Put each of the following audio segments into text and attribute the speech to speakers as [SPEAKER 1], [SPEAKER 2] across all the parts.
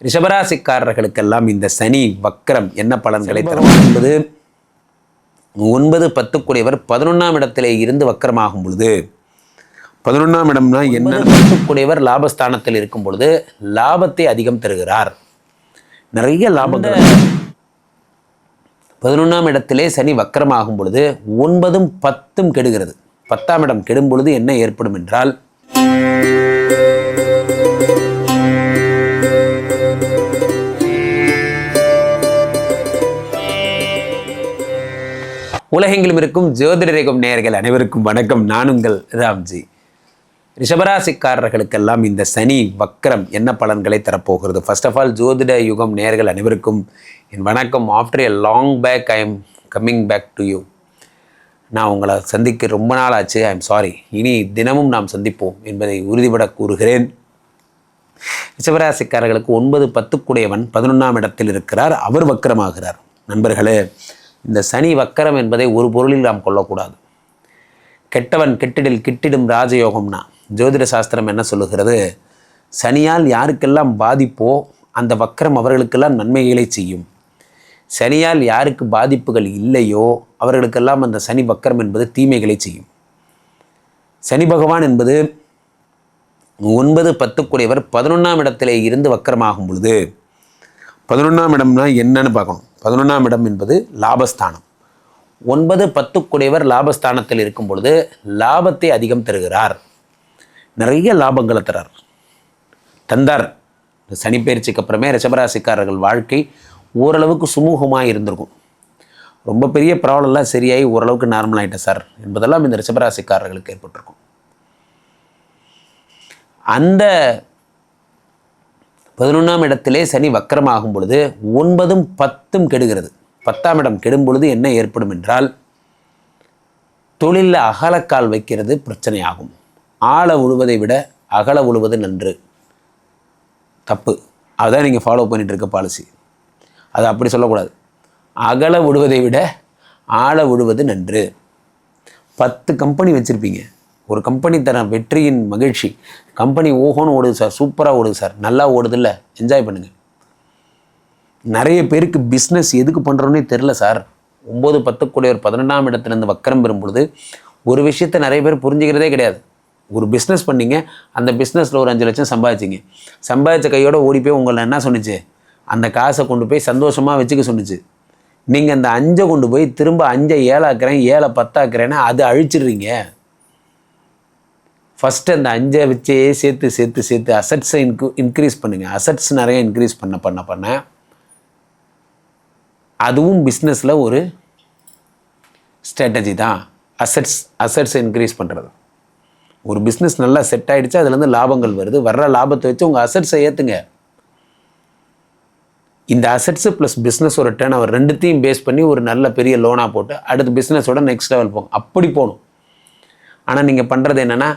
[SPEAKER 1] ரிஷபராசிக்காரர்களுக்கெல்லாம் இந்த சனி வக்கரம் என்ன பலன்களை தரும் என்பது ஒன்பது பத்துக்குடையவர் பதினொன்றாம் இடத்திலே இருந்து வக்கரமாகும் பொழுது பதினொன்றாம் இடம்னா என்ன? பத்துக்குடையவர் லாபஸ்தானத்தில் இருக்கும் பொழுது லாபத்தை அதிகம் தருகிறார். நிறைய லாபங்கள் பதினொன்றாம் இடத்திலே சனி வக்கரமாகும் பொழுது ஒன்பதும் பத்தும் கெடுகிறது. பத்தாம் இடம் கெடும் பொழுது என்ன ஏற்படும் என்றால் உலகெங்கிலும் இருக்கும் ஜோதிடரேகம் நேர்கள் அனைவருக்கும் வணக்கம். நான் உங்கள் ராம்ஜி. ரிஷபராசிக்காரர்களுக்கெல்லாம் இந்த சனி வக்கரம் என்ன பலன்களை தரப்போகிறது? ஃபர்ஸ்ட் ஆஃப் ஆல் ஜோதிட யுகம் நேர்கள் அனைவருக்கும் என் வணக்கம். After a long back I am coming back to you நான் உங்களை சந்திக்க ரொம்ப நாள் ஆச்சு. ஐ எம் சாரி இனி தினமும் நாம் சந்திப்போம் என்பதை உறுதிபட கூறுகிறேன். ரிஷபராசிக்காரர்களுக்கு ஒன்பது பத்துக்குடையவன் பதினொன்றாம் இடத்தில் இருக்கிறார். அவர் வக்கரமாகிறார் நண்பர்களே இந்த சனி வக்கரம் என்பதை ஒரு பொருளில் நாம் கொள்ளக்கூடாது. கெட்டவன் கெட்டிடில் கிட்டிடும் ராஜயோகம்னா ஜோதிட சாஸ்திரம் என்ன சொல்லுகிறது? சனியால் யாருக்கெல்லாம் பாதிப்போ அந்த வக்கரம் அவர்களுக்கெல்லாம் நன்மைகளை செய்யும். சனியால் யாருக்கு பாதிப்புகள் இல்லையோ அவர்களுக்கெல்லாம் அந்த சனி வக்கரம் என்பது தீமைகளை செய்யும். சனி பகவான் என்பது ஒன்பது பத்துக்குடையவர் பதினொன்றாம் இடத்திலே இருந்து வக்கரமாகும் பொழுது பதினொன்றாம் இடம்னா என்னன்னு பார்க்கணும். பதினொன்றாம் இடம் என்பது லாபஸ்தானம். ஒன்பது பத்துக்குடையவர் லாபஸ்தானத்தில் இருக்கும் பொழுது லாபத்தை அதிகம் தருகிறார். நிறைய லாபங்களை தரார். தந்தார். இந்த அப்புறமே ரிஷபராசிக்காரர்கள் வாழ்க்கை ஓரளவுக்கு சுமூகமாக இருந்திருக்கும். ரொம்ப பெரிய ப்ராப்ளம்லாம் சரியாகி ஓரளவுக்கு நார்மல் ஆகிட்டேன் சார். என்பதெல்லாம் இந்த ரிஷபராசிக்காரர்களுக்கு ஏற்பட்டிருக்கும். அந்த பதினொன்றாம் இடத்திலே சனி வக்கரமாகும் பொழுது ஒன்பதும் பத்தும் கெடுகிறது. பத்தாம் இடம் கெடும் பொழுது என்ன ஏற்படும் என்றால் தொழிலில் அகலக்கால் வைக்கிறது பிரச்சனையாகும். ஆழ உழுவதை விட அகல உழுவது நன்று. தப்பு. அதான் நீங்கள் ஃபாலோ பண்ணிகிட்டு இருக்க பாலிசி அது அப்படி சொல்லக்கூடாது. அகல விடுவதை விட ஆழ விடுவது நன்று. பத்து கம்பெனி வச்சுருப்பீங்க. ஒரு கம்பெனி தர வெற்றியின் மகிழ்ச்சி. கம்பெனி ஓஹோன்னு ஓடுது சார் சூப்பராக ஓடுது சார் நல்லா ஓடுதுல்ல. என்ஜாய் பண்ணுங்கள் நிறைய பேருக்கு பிஸ்னஸ் எதுக்கு பண்ணுறோன்னே தெரில சார் ஒம்பது பத்துக்குள்ளே ஒரு பதினெண்டாம் இடத்துலேருந்து வக்கரம் பெறும்பொழுது ஒரு விஷயத்தை நிறைய பேர் புரிஞ்சுக்கிறதே கிடையாது. ஒரு பிஸ்னஸ் பண்ணீங்க அந்த பிஸ்னஸில் ஒரு அஞ்சு லட்சம் சம்பாதிச்சிங்க. சம்பாதிச்ச கையோடு ஓடி போய் உங்களை என்ன சொன்னுச்சு? அந்த காசை கொண்டு போய் சந்தோஷமாக வச்சுக்க சொன்னுச்சு. நீங்கள் அந்த அஞ்சை கொண்டு போய் திரும்ப அஞ்சை ஏழாக்குறேன் ஏழை பத்தாக்குறேன்னா அது அழிச்சிடுறீங்க. ஃபஸ்ட்டு அந்த அஞ்சை வச்சே சேர்த்து சேர்த்து சேர்த்து அசட்ஸை இன்க்ரூ இன்க்ரீஸ் பண்ணுங்கள் அசட்ஸ் நிறைய இன்க்ரீஸ் பண்ண பண்ண பண்ண. அதுவும் பிஸ்னஸில் ஒரு ஸ்ட்ராட்டஜி தான். அசட்ஸ் அசட்ஸை இன்க்ரீஸ் பண்ணுறது ஒரு பிஸ்னஸ் நல்லா செட் ஆகிடுச்சு அதுலேருந்து லாபங்கள் வருது. வர்ற லாபத்தை வச்சு உங்கள் அசட்ஸை ஏற்றுங்க இந்த அசட்ஸு ப்ளஸ் பிஸ்னஸோட டேர்ன் அவர் ரெண்டுத்தையும் பேஸ் பண்ணி ஒரு நல்ல பெரிய லோனாக போட்டு அடுத்து பிஸ்னஸோட நெக்ஸ்ட் லெவல் போகும் அப்படி போகணும். ஆனால் நீங்கள் பண்ணுறது என்னென்னா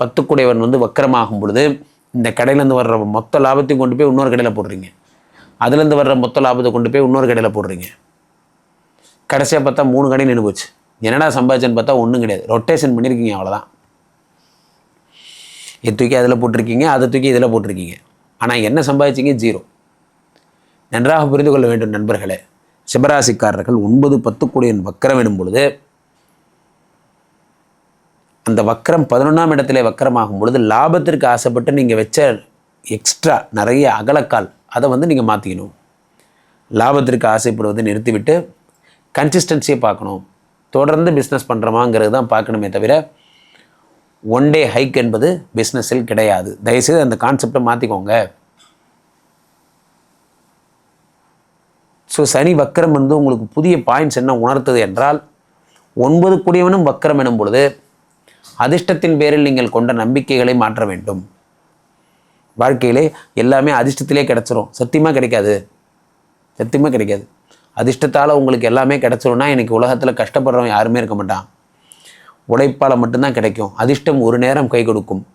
[SPEAKER 1] பத்துக்குடையவன் வந்து வக்கரமாகும் பொழுது இந்த கடையிலேருந்து வர்ற மொத்த லாபத்தையும் கொண்டு போய் இன்னொரு கடையில் போடுறீங்க. அதுலேருந்து வர்ற மொத்த லாபத்தை கொண்டு போய் இன்னொரு கடையில் போடுறீங்க. கடைசியாக பார்த்தா மூணு கடை நின்று போச்சு. என்னடா சம்பாதிச்சேன்னு பார்த்தா ஒன்றும் கிடையாது. ரொட்டேஷன் பண்ணியிருக்கீங்க அவ்வளோதான் இதை தூக்கி அதில் போட்டிருக்கீங்க அதை தூக்கி இதில் போட்டிருக்கீங்க. ஆனால் என்ன சம்பாதிச்சீங்க? ஜீரோ நன்றாக புரிந்து கொள்ள வேண்டும் நண்பர்களே. சிவராசிக்காரர்கள் ஒன்பது பத்துக்குடியன் வக்கரம் எனும் பொழுது அந்த வக்கரம் பதினொன்றாம் இடத்துல வக்கரமாகும் பொழுது லாபத்திற்கு ஆசைப்பட்டு நீங்கள் வச்ச எக்ஸ்ட்ரா நிறைய அகலக்கால் அதை வந்து நீங்கள் மாற்றிக்கணும் லாபத்திற்கு ஆசைப்படுவதை நிறுத்திவிட்டு கன்சிஸ்டன்சியை பார்க்கணும். தொடர்ந்து பிஸ்னஸ் பண்ணுறோமாங்கிறது தான் பார்க்கணுமே தவிர ஒன் டே ஹைக் என்பது பிஸ்னஸில் கிடையாது. தயவுசெய்து அந்த கான்செப்டை மாற்றிக்கோங்க ஸோ சனி வக்கரம் வந்து உங்களுக்கு புதிய பாயிண்ட்ஸ் என்ன உணர்த்தது என்றால் ஒன்பது கூடியவனும் வக்கரம் எனும் பொழுது அதிர்ஷ்டத்தின் பேரில் நீங்கள் கொண்ட நம்பிக்கைகளை மாற்ற வேண்டும். வாழ்க்கையிலே எல்லாமே அதிர்ஷ்டத்திலே கிடச்சிரும். சத்தியமாக கிடைக்காது. சத்தியமாக கிடைக்காது. அதிர்ஷ்டத்தால் உங்களுக்கு எல்லாமே கிடச்சிரும்னா எனக்கு உலகத்தில் கஷ்டப்படுறவன் யாருமே இருக்க மாட்டான். உழைப்பால் மட்டும்தான் கிடைக்கும். அதிர்ஷ்டம் ஒரு நேரம் கை கொடுக்கும்.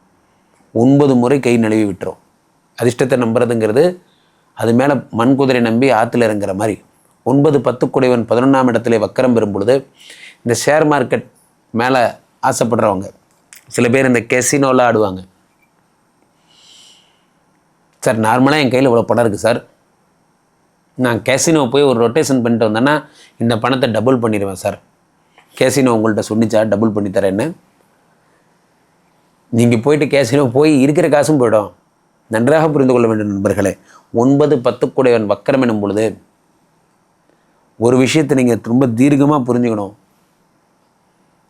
[SPEAKER 1] ஒன்பது முறை கை நழுவி விட்டுரும். அதிர்ஷ்டத்தை நம்புறதுங்கிறது அது மேலே மண் குதிரை நம்பி ஆற்றுல இறங்குற மாதிரி. ஒன்பது பத்து குடைவன் பதினொன்றாம் இடத்துல வக்கரம் பெறும் பொழுது இந்த ஷேர் மார்க்கெட் மேலே ஆசைப்படுறவங்க. சில பேர் இந்த கெசினோலாம் ஆடுவாங்க. சார் நார்மலாக என் கையில் இவ்வளோ பணம் இருக்குது சார். நான் கேசினோ போய் ஒரு ரொட்டேஷன் பண்ணிட்டு வந்தேன்னா இந்த பணத்தை டபுள் பண்ணிடுவேன் சார். கேசினோ உங்கள்கிட்ட சொன்னிச்சா டபுள் பண்ணி தரேன்னு. நீங்கள் போயிட்டு கேசினோ போய் இருக்கிற காசும் போயிடும். நன்றாக புரிந்து கொள்ள வேண்டும் நண்பர்களே. ஒன்பது பத்து கூடையவன் வக்கரம் எனும் பொழுது ஒரு விஷயத்தை நீங்கள் ரொம்ப தீர்க்கமாக புரிஞ்சுக்கணும்.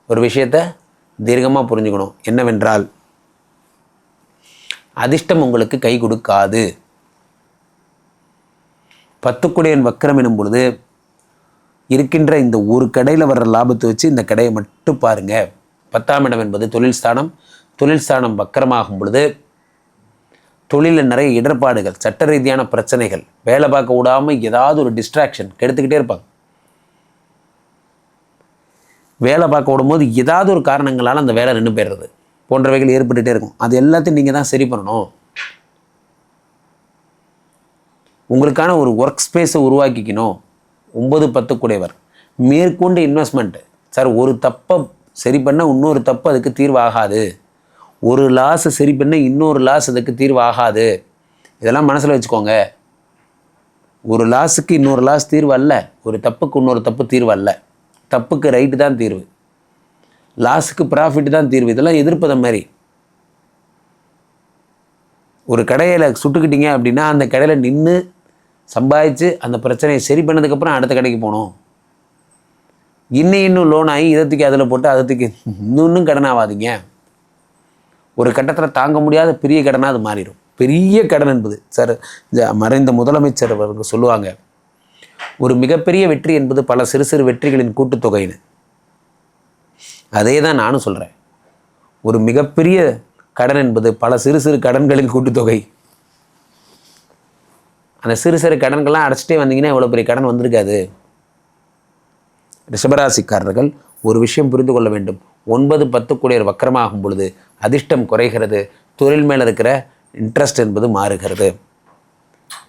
[SPEAKER 1] ஒரு விஷயத்தை தீர்க்கமாக புரிஞ்சுக்கணும். என்னவென்றால் அதிர்ஷ்டம் உங்களுக்கு கை கொடுக்காது. பத்துக்குடையன் வக்கரம் எனும் பொழுது இருக்கின்ற இந்த ஒரு கடையில் வர்ற லாபத்தை வச்சு இந்த கடையை மட்டும் பாருங்க. பத்தாம் இடம் என்பது தொழில் ஸ்தானம். தொழில் ஸ்தானம் வக்கரமாகும் பொழுது தொழிலில் நிறைய இடர்பாடுகள் சட்ட ரீதியான பிரச்சனைகள் வேலை பார்க்க விடாமல் ஏதாவது ஒரு டிஸ்ட்ராக்ஷன் கெடுத்துக்கிட்டே இருப்பாங்க. வேலை பார்க்க விடும்போது ஏதாவது ஒரு காரணங்களால் அந்த வேலை நின்று போயிடுறது. போன்றவைகள் ஏற்பட்டுகிட்டே இருக்கும். அது எல்லாத்தையும் நீங்கள் தான் சரி பண்ணணும். உங்களுக்கான ஒரு ஒர்க் ஸ்பேஸை உருவாக்கிக்கணும். ஒம்பது பத்து கூடையவர் மேற்கொண்டு இன்வெஸ்ட்மெண்ட் சார் ஒரு தப்பை சரி பண்ணால் இன்னொரு தப்பு அதுக்கு தீர்வு ஆகாது ஒரு லாஸை சரி பண்ண இன்னொரு லாஸ் அதுக்கு தீர்வு ஆகாது இதெல்லாம் மனசில் வச்சுக்கோங்க. ஒரு லாஸுக்கு இன்னொரு லாஸ் தீர்வு அல்ல. ஒரு தப்புக்கு இன்னொரு தப்பு தீர்வு அல்ல. தப்புக்கு ரைட்டு தான் தீர்வு. லாஸுக்கு ப்ராஃபிட் தான் தீர்வு. இதெல்லாம் எதிர்ப்பதை மாதிரி. ஒரு கடையில் சுட்டுக்கிட்டீங்க அப்படின்னா அந்த கடையில் நின்று சம்பாதிச்சு அந்த பிரச்சனையை சரி பண்ணதுக்கப்புறம் அடுத்த கடைக்கு போகணும். இன்னும் இன்னும் லோன் ஆகி இதத்துக்கு அதில் போட்டு அதுக்கு இன்னும் இன்னும் கடன் ஆகாதீங்க ஒரு கட்டத்தில் தாங்க முடியாத பெரிய கடனாக அது மாறிடும். பெரிய கடன் என்பது. சார் மறைந்த முதலமைச்சர் அவர்கள் சொல்லுவாங்க ஒரு மிகப்பெரிய வெற்றி என்பது பல சிறு சிறு வெற்றிகளின் கூட்டுத்தொகைன்னு. அதே தான் நானும் சொல்கிறேன் ஒரு மிகப்பெரிய கடன் என்பது பல சிறு சிறு கடன்களின் கூட்டுத்தொகை. அந்த சிறு சிறு கடன்கள்லாம் அடைச்சிட்டே வந்தீங்கன்னா இவ்வளோ பெரிய கடன் வந்திருக்காது. ரிஷபராசிக்காரர்கள் ஒரு விஷயம் புரிந்து கொள்ள வேண்டும். ஒன்பது பத்து கூடியர் வக்கரமாகும் பொழுது அதிர்ஷ்டம் குறைகிறது. தொழில் மேலே இருக்கிற இன்ட்ரெஸ்ட் என்பது மாறுகிறது.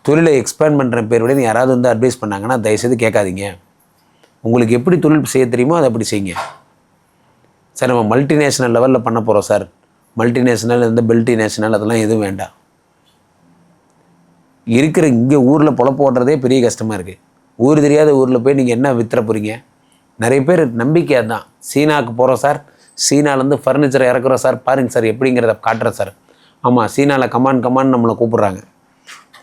[SPEAKER 1] தொழிலை எக்ஸ்பேண்ட் பண்ணுற பேர் விட யாராவது வந்து அட்வைஸ் பண்ணாங்கன்னா தயவுசெய்து கேட்காதீங்க. உங்களுக்கு எப்படி தொழில் செய்ய தெரியுமோ அதை அப்படி செய்யுங்க. சார் நம்ம மல்டிநேஷ்னல் லெவலில் பண்ண போகிறோம் சார். மல்டிநேஷ்னல் இந்த பெல்டி நேஷனல் அதெல்லாம் எதுவும் வேண்டாம். இருக்கிற இங்கே ஊரில் பொழப்பு ஓடுறதே பெரிய கஷ்டமாக இருக்குது ஊர் தெரியாத ஊரில் போய் நீங்கள் என்ன வித்துற போகிறீங்க நிறைய பேர் நம்பிக்கை அதுதான் சீனாவுக்கு போகிறோம் சார். சீனாலேருந்து ஃபர்னிச்சரை இறக்குறோம் சார். பாருங்கள் சார் எப்படிங்கிறத காட்டுறேன் சார். ஆமாம் சீனாவில் கமான் கமான் நம்மளை கூப்பிட்றாங்க.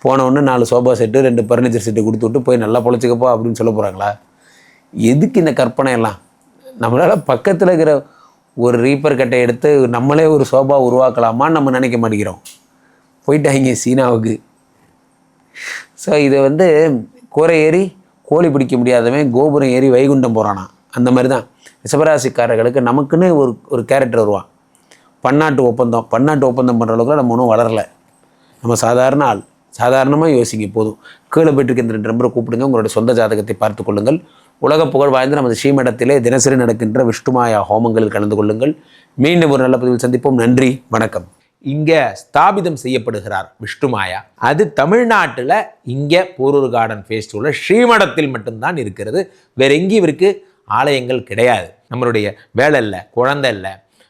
[SPEAKER 1] போனவுடனே நாலு சோஃபா செட்டு ரெண்டு பர்னிச்சர் செட்டு கொடுத்து விட்டு போய் நல்லா பொழைச்சிக்கப்போ அப்படின்னு சொல்ல போகிறாங்களா எதுக்கு இந்த கற்பனை எல்லாம்? நம்மளால் பக்கத்தில் இருக்கிற ஒரு ரீப்பர் கட்டை எடுத்து நம்மளே ஒரு சோபா உருவாக்கலாமான்னு நம்ம நினைக்க மாட்டேங்கிறோம். போயிட்டாங்க சீனாவுக்கு. ஸோ இது வந்து கூரை ஏறி கோழி பிடிக்க முடியாதவன் கோபுரம் ஏறி வைகுண்டம் போகிறானா அந்த மாதிரி தான் ரிஷபராசிக்காரர்களுக்கு நமக்குன்னு ஒரு ஒரு கேரக்டர் வருவான். பன்னாட்டு ஒப்பந்தம். பன்னாட்டு ஒப்பந்தம் பண்ணுற அளவுக்கு நம்ம ஒன்றும் வளரலை. நம்ம சாதாரண ஆள். சாதாரணமாக யோசிங்க போதும். கீழே போயிட்டு இந்த ரெண்டு நம்பரை கூப்பிடுங்க. உங்களுடைய சொந்த ஜாதகத்தை பார்த்து கொள்ளுங்கள். உலக புகழ் வாய்ந்த நமது ஸ்ரீமடத்திலே தினசரி நடக்கின்ற விஷ்ணுமாயா ஹோமங்களில் கலந்து கொள்ளுங்கள். மீண்டும் ஒரு நல்ல பதிவில் சந்திப்போம். நன்றி வணக்கம்.
[SPEAKER 2] இங்கே ஸ்தாபிதம் செய்யப்படுகிறார் விஷ்ணுமாயா. அது தமிழ்நாட்டில் இங்கே போரூர் கார்டன் ஃபேஸ்டிவலில் ஸ்ரீமடத்தில் மட்டும்தான் இருக்கிறது. வேற எங்கேயும் இவருக்கு ஆலயங்கள் கிடையாது. நம்மளுடைய வேலை இல்லை குழந்தை இல்லை